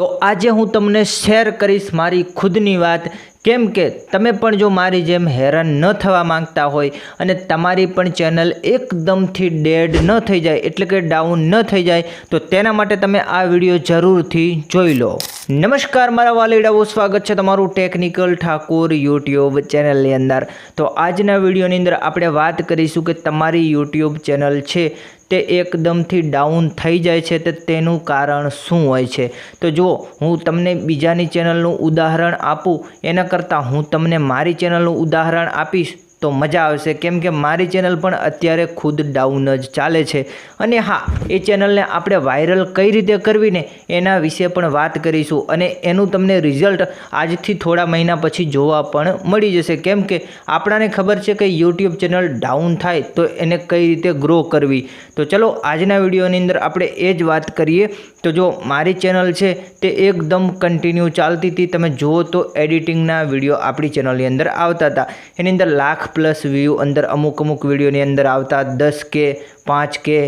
તો આજે હું તમને શેર કરીશ મારી ખુદની વાત. કેમ કે તમે પણ જો મારી જેમ હેરાન ન થવા માંગતા હોય અને તમારી પણ ચેનલ એકદમથી ડેડ ન થઈ જાય, એટલે કે ડાઉન ન થઈ જાય, તો તેના માટે તમે આ વીડિયો જરૂરથી જોઈ લો. નમસ્કાર, મારા વાલીડાઓ, સ્વાગત છે તમારું ટેકનિકલ ઠાકોર યુટ્યુબ ચેનલની અંદર. તો આજના વિડીયોની અંદર આપણે વાત કરીશું કે તમારી યુટ્યુબ ચેનલ છે તે એકદમથી ડાઉન થઈ જાય છે તો તેનું કારણ શું હોય છે? તો જો હું તમને બીજાની ચેનલનું ઉદાહરણ આપું. એના કરતાં હું તમને મારી ચેનલનું ઉદાહરણ આપીશ. તો મજા આવશે. કેમ કે મારી ચેનલ પણ અત્યારે ખુદ ડાઉન જ ચાલે છે. અને હા, એ ચેનલને આપણે વાયરલ કઈ રીતે કરવી ને એના વિશે પણ વાત કરીશું. અને એનું તમને રિઝલ્ટ આજથી થોડા મહિના પછી જોવા પણ મળી જશે. કેમ કે આપણાને ખબર છે કે યુટ્યુબ ચેનલ ડાઉન થાય તો એને કઈ રીતે ગ્રો કરવી. તો ચલો, આજના વિડીયોની અંદર આપણે એ જ વાત કરીએ. તો જો મારી ચેનલ છે તે એકદમ કન્ટિન્યુ ચાલતી હતી, તમે જુઓ તો એડિટિંગના વીડિયો આપણી ચેનલની અંદર આવતા હતા. એની અંદર લાખ પ્લસ વ્યૂ અંદર અમુક અમુક વિડીયોની અંદર આવતા દસ કે પાંચ કે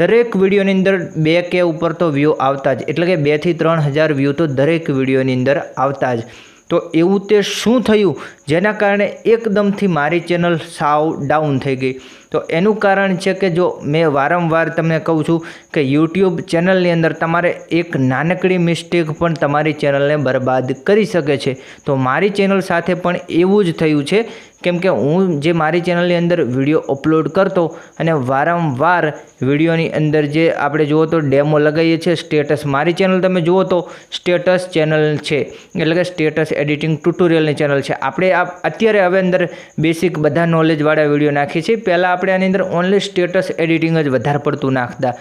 દરેક વિડીયોની અંદર બે કે ઉપર તો વ્યૂ આવતા જ. એટલે કે બેથી ત્રણ હજાર વ્યૂ તો દરેક વિડીયોની અંદર આવતા જ. તો એવું તે શું થયું? જેના કારણે એકદમથી મારી ચેનલ સાવ ડાઉન થઈ ગઈ. તો એનું કારણ છે કે જો મેં વારંવાર તમને કહું છું કે યુટ્યુબ ચેનલની અંદર તમારે એક નાનકડી મિસ્ટેક પણ તમારી ચેનલને બરબાદ કરી શકે છે. તો મારી ચેનલ સાથે પણ એવું જ થયું છે, કેમ કે હું જે મારી ચેનલની અંદર વીડિયો અપલોડ કરતો અને વારંવાર વિડીયોની અંદર જે આપણે જુઓ તો ડેમો લગાવીએ છીએ, સ્ટેટસ. મારી ચેનલ તમે જુઓ તો સ્ટેટસ ચેનલ છે, એટલે કે સ્ટેટસ એડિટિંગ ટ્યુટોરિયલની ચેનલ છે. આપણે આ અત્યારે હવે અંદર બેસિક બધા નોલેજવાળા વીડિયો નાખીએ છીએ પહેલાં આપણે આની અંદર ઓનલી સ્ટેટસ એડિટિંગ જ વધારે પડતું નાખતા.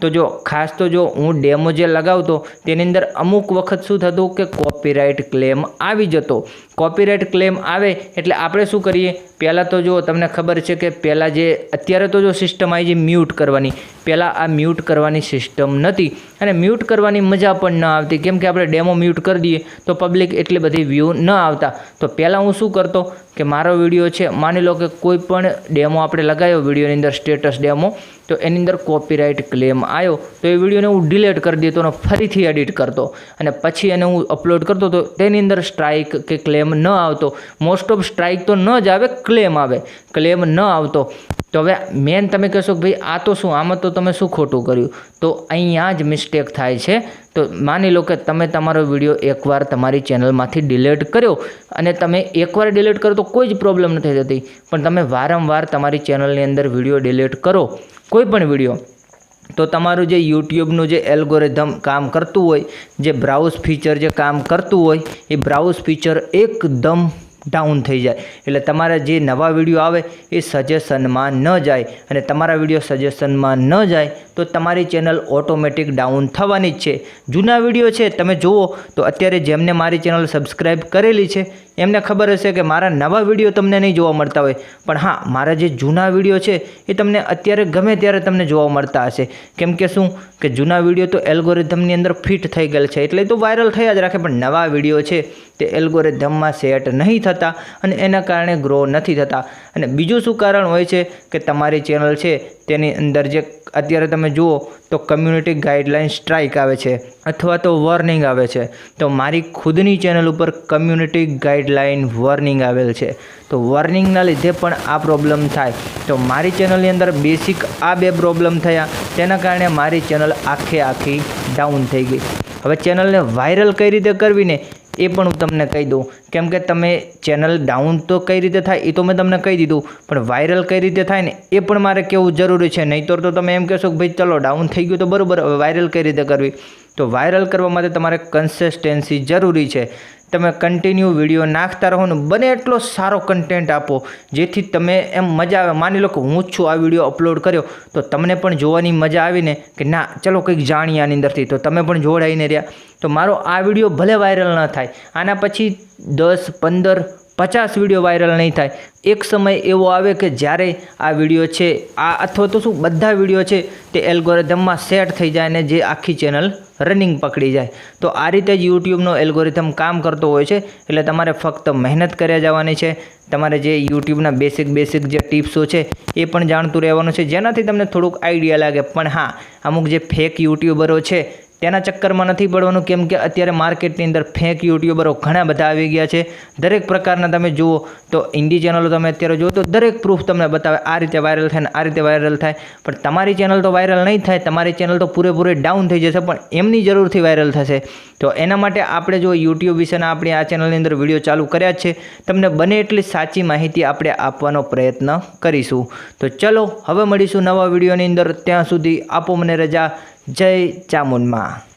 તો જો ખાસ તો જો હું ડેમો જે લગાવતો, તેની અંદર અમુક વખત શું થતું કે કોપીરાઇટ ક્લેમ આવી જતો. કોપીરાઇટ ક્લેમ આવે, એટલે આપણે શું કરીએ? પહેલાં તો જો તમને ખબર છે કે પહેલાં જે, અત્યારે તો જો સિસ્ટમ આવી છે મ્યુટ કરવાની. પહેલાં આ મ્યુટ કરવાની સિસ્ટમ નથી અને મ્યુટ કરવાની મજા પણ ન આવતી. કેમ કે આપણે ડેમો મ્યુટ કરી દઈએ, તો પબ્લિક એટલી બધી વ્યૂ ન આવતા. તો પહેલાં હું શું કરતો કે મારો વીડિયો છે, માની લો કે કોઈ પણ ડેમો આપણે લગાવ્યો વિડીયોની અંદર સ્ટેટસ ડેમો તો એની અંદર કોપીરાઇટ ક્લેમ આવ્યો. તો એ વિડીયોને હું ડિલેટ કરી દેતો અને ફરીથી એડિટ કરતો. અને પછી એને હું અપલોડ કરતો, તો તેની અંદર સ્ટ્રાઇક કે ક્લેમ ન આવતો. મોસ્ટ ઓફ સ્ટ્રાઇક તો ન જ આવે ક્લેમ આવે. ક્લેમ ન આવતો. તો હવે મેન તમે કહેશો કે ભાઈ, આ તો શું, આમાં તો તમે શું ખોટું કર્યું? તો અહીંયા જ મિસ્ટેક થાય છે. તો માની લો કે તમે તમારો વીડિયો એકવાર તમારી ચેનલમાંથી ડિલીટ કર્યો અને તમે એકવાર ડિલીટ કરો તો કોઈ જ પ્રોબ્લેમ નથી થતી. પણ તમે વારંવાર તમારી ચેનલની અંદર વીડિયો ડિલીટ કરો. કોઈ પણ વીડિયો. તો તમારું જે યુટ્યુબનું જે એલ્ગોરિધમ કામ કરતું હોય, જે બ્રાઉઝ ફીચર જે કામ કરતું હોય, એ બ્રાઉઝ ફીચર એકદમ ડાઉન થઈ જાય. એટલે તમારા જે નવા વીડિયો આવે એ સજેશનમાં ન જાય અને તમારા વીડિયો સજેશનમાં ન જાય તો તમારી ચેનલ ઓટોમેટિક ડાઉન થવાની જ છે. જૂના વીડિયો છે, તમે જુઓ તો અત્યારે જેમને મારી ચેનલ સબસ્ક્રાઈબ કરેલી છે, એમને ખબર હશે કે મારા નવા વીડિયો તમને નહીં જોવા મળતા હોય. પણ હા, મારા જે જૂના વીડિયો છે, એ તમને અત્યારે ગમે ત્યારે તમને જોવા મળતા હશે. કેમ કે શું? કે જૂના વીડિયો તો એલ્ગોરિધમની અંદર ફિટ થઈ ગયેલ છે. એટલે તો વાયરલ થયા જ રાખે, પણ નવા વીડિયો છે તે એલ્ગોરિધમમાં સેટ નહીં થતા અને એના કારણે ગ્રો નથી થતા. અને બીજું શું કારણ હોય છે કે તમારી ચેનલ છે તેની અંદર જે અત્યારે તમે જુઓ તો કમ્યુનિટી ગાઈડલાઇન સ્ટ્રાઇક આવે છે અથવા તો વોર્નિંગ આવે છે. તો મારી ખુદની ચેનલ ઉપર કમ્યુનિટી ગાઈડલાઇન વોર્નિંગ આવેલ છે. તો વોર્નિંગના લીધે પણ આ પ્રોબ્લેમ થાય. તો મારી ચેનલની અંદર બેસિક આ બે પ્રોબ્લેમ થયા. તેના કારણે મારી ચેનલ આખે આખી ડાઉન થઈ ગઈ. હવે ચેનલને વાયરલ કઈ રીતે કરવી ને એ પણ હું તમને કહી દઉં. કેમ કે તમે ચેનલ ડાઉન તો કઈ રીતે થાય એ તો મેં તમને કહી દીધું. પણ વાયરલ કઈ રીતે થાય ને એ પણ મારે કહેવું જરૂરી છે. નહીંતર તો તમે એમ કહેશો કે ભાઈ ચલો, ડાઉન થઈ ગયું તો બરાબર, હવે વાયરલ કઈ રીતે કરવી? તો વાયરલ કરવા માટે તમારે કન્સિસ્ટન્સી જરૂરી છે. તમે કન્ટિન્યુ વીડિયો નાખતા રહો ને બને એટલો સારો કન્ટેન્ટ આપો. જેથી તમે એમ મજા આવે. માની લો કે હું જ છું આ વીડિયો અપલોડ કર્યો, તો તમને પણ જોવાની મજા આવીને કે ના, ચલો કંઈક જાણીએ આની અંદરથી. તો તમે પણ જોડાઈને રહ્યા. તો મારો આ વીડિયો ભલે વાયરલ ન થાય. આના પછી દસ, પંદર પચાસ વીડિયો વાયરલ નહીં થાય. એક સમય એવો આવે કે જ્યારે આ વીડિયો છે, આ અથવા તો શું બધા વીડિયો છે, તે એલ્ગોરિધમમાં સેટ થઈ જાય ને જે આખી ચેનલ રનિંગ પકડી જાય. તો આ રીતે જ યુટ્યુબનો એલ્ગોરિધમ કામ કરતો હોય છે, એટલે તમારે ફક્ત મહેનત કર્યા જવાની છે. તમારે જે યુટ્યુબના બેસિક બેસિક જે ટિપ્સો છે, એ પણ જાણતું રહેવાનું છે. જેનાથી તમને થોડુંક આઈડિયા લાગે. પણ હા, અમુક જે ફેક યુટ્યુબરો છે તેના ચક્કરમાં નથી પડવાનું, કેમ કે અત્યારે માર્કેટની અંદર ફેક યુટ્યુબરો ઘણા બધા આવી ગયા છે. દરેક પ્રકારના તમે જુઓ તો હિન્દી ચેનલો તમે અત્યારે જુઓ તો દરેક પ્રૂફ તમને બતાવે આ રીતે વાયરલ થાય ને આ રીતે વાયરલ થાય. પણ તમારી ચેનલ તો વાયરલ નહીં થાય, તમારી ચેનલ તો પૂરેપૂરી ડાઉન થઈ જશે, પણ એમની જરૂરથી વાયરલ થશે. તો એના માટે આપણે જો યુટ્યુબ વિશેના આપણી આ ચેનલની અંદર વીડિયો ચાલુ કર્યા છે, તમને બને એટલી સાચી માહિતી આપણે આપવાનો પ્રયત્ન કરીશું. તો ચલો, હવે મળીશું નવા વિડીયોની અંદર. ત્યાં સુધી આપો મને રજા. જય ચામુંડમાં.